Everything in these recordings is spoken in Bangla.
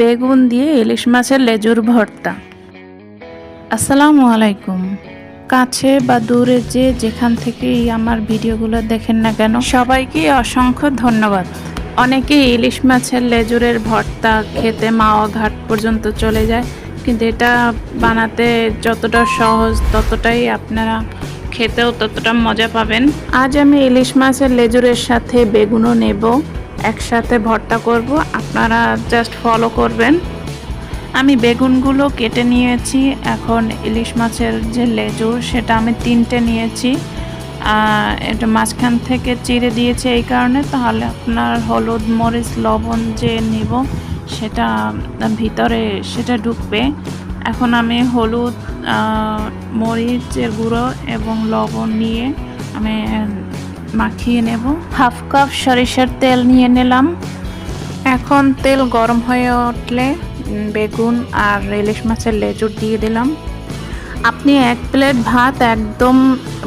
বেগুন দিয়ে ইলিশ মাছের লেজুর ভর্তা। আসসালামু আলাইকুম। কাছে বা দূরে যে যেখান থেকেই আমার ভিডিওগুলো দেখেন না কেন, সবাইকে অসংখ্য ধন্যবাদ। অনেকেই ইলিশ মাছের লেজুরের ভর্তা খেতে মাওয়া ঘাট পর্যন্ত চলে যায়, কিন্তু এটা বানাতে যতটা সহজ ততটাই আপনারা খেতেও ততটা মজা পাবেন। আজ আমি ইলিশ মাছের লেজুরের সাথে বেগুনও নেব। একসাথে ভর্তা করব। আপনারা জাস্ট ফলো করবেন। আমি বেগুনগুলো কেটে নিয়েছি। এখন ইলিশ মাছের যে লেজু, সেটা আমি তিনটে নিয়েছি। এটা মাঝখান থেকে চিড়ে দিয়েছি এই কারণে। তাহলে আপনার হলুদ, মরিচ, লবণ যে নিব, সেটা ভিতরে, সেটা ঢুকবে। এখন আমি হলুদ মরিচের গুঁড়ো এবং লবণ নিয়ে আমি মাখিয়ে নেব। হাফ কাপ সরিষার তেল নিয়ে নিলাম। এখন তেল গরম হয়ে উঠলে বেগুন আর ইলিশ মাছের লেজুর দিয়ে দিলাম। আপনি এক প্লেট ভাত একদম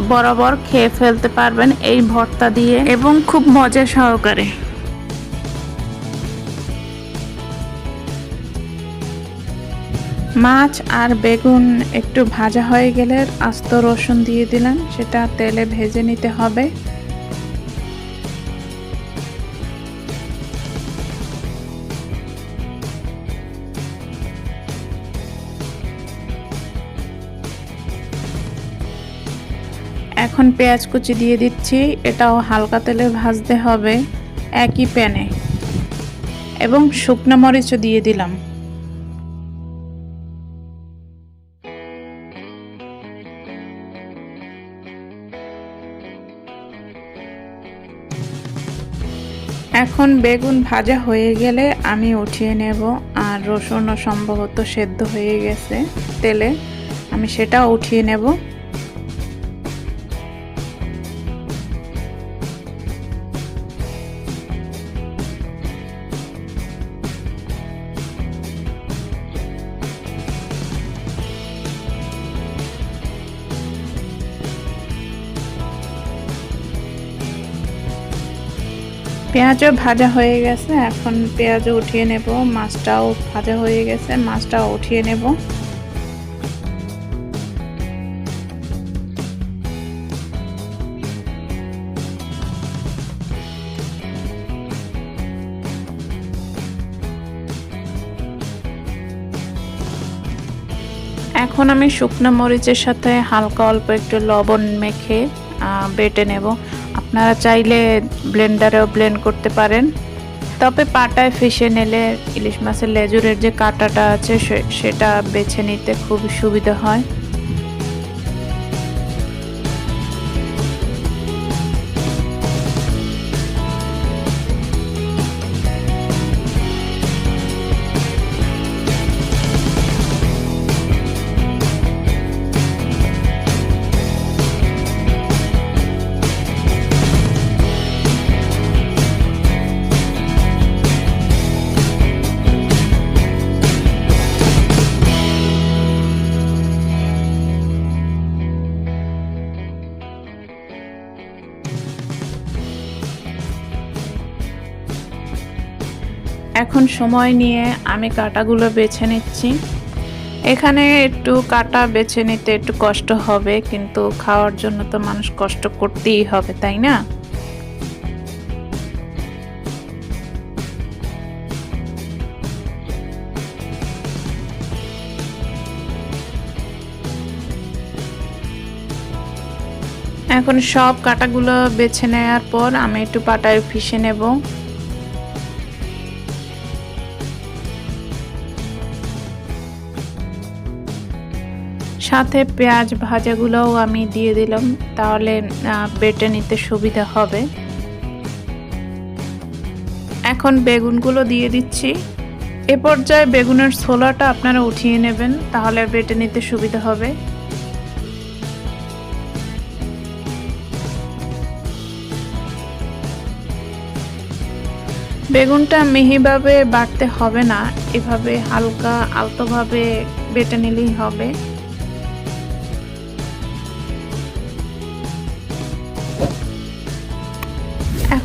বরাবর খেয়ে ফেলতে পারবেন এই ভর্তা দিয়ে। এবং খুব মজা সহকারে। মাছ আর বেগুন একটু ভাজা হয়ে গেলে আস্ত রসুন দিয়ে দিলাম। সেটা তেলে ভেজে নিতে হবে। এখন পেঁয়াজ কুচি দিয়ে দিচ্ছি, এটাও হালকা তেলে ভাজতে হবে একই প্যানে। এবং শুকনো মরিচও দিয়ে দিলাম। এখন বেগুন ভাজা হয়ে গেলে আমি উঠিয়ে নেব, আর রসুনও সম্ভবত সেদ্ধ হয়ে গেছে তেলে। আমি সেটাও উঠিয়ে নেব। পেঁয়াজও ভাজা হয়ে গেছে, এখন পেঁয়াজও উঠিয়ে নেব। মাছটাও ভাজা হয়ে গেছে, মাছটাও উঠিয়ে নেব। এখন আমি শুকনো মরিচের সাথে হালকা অল্প একটু লবণ মেখে বেটে নেব। আপনারা চাইলে ব্লেন্ডারেও ব্লেন্ড করতে পারেন। তবে পাটায় ফিশে নিলে ইলিশ মাছের লেজুরের যে কাটাটা আছে সেটা বেছে নিতে খুব সুবিধা হয়। এখন সময় নিয়ে আমি কাটাগুলো বেছে নিচ্ছি। এখানে একটু কাটা বেছে নিতে একটু কষ্ট হবে, কিন্তু খাওয়ার জন্য তো মানুষ কষ্ট করতেই হবে, তাই না? এখন সব কাটাগুলো বেছে নেওয়ার পর আমি একটু পাটায় ফিশে নেব। সাথে পেঁয়াজ ভাজাগুলোও আমি দিয়ে দিলাম, তাহলে বেটে নিতে সুবিধা হবে। এখন বেগুনগুলো দিয়ে দিচ্ছি। এ পর্যায়ে বেগুনের ছোলাটা আপনারা উঠিয়ে নেবেন, তাহলে বেটে নিতে সুবিধা হবে। বেগুনটা মিহিভাবে বাটতে হবে না, এভাবে হালকা আলতোভাবে বেটে নিলেই হবে।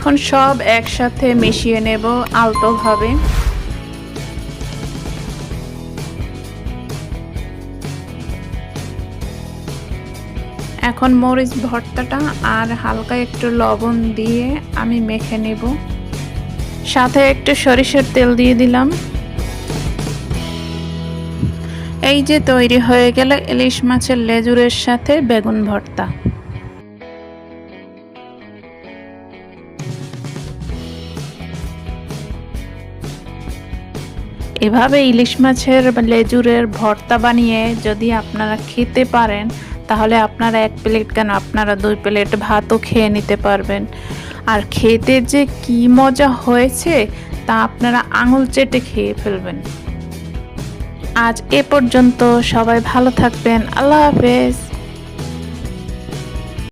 এখন সব একসাথে মিশিয়ে নেব আলতোভাবে। এখন মরিচ ভর্তাটা আর হালকা একটু লবণ দিয়ে আমি মেখে নেব। সাথে একটু সরিষার তেল দিয়ে দিলাম। এই যে তৈরি হয়ে গেল ইলিশ মাছের লেজুরের সাথে বেগুন ভর্তা। এভাবে ইলিশ মাছের লেজুরের ভর্তা বানিয়ে যদি আপনারা খেতে পারেন, তাহলে আপনারা এক প্লেট কেন আপনারা দুই প্লেট ভাতও খেয়ে নিতে পারবেন। আর খেতে যে কি মজা হয়েছে, তা আপনারা আঙুল চেটে খেয়ে ফেলবেন। আজ এ পর্যন্ত সবাই ভালো থাকবেন। আল্লাহ হাফেজ।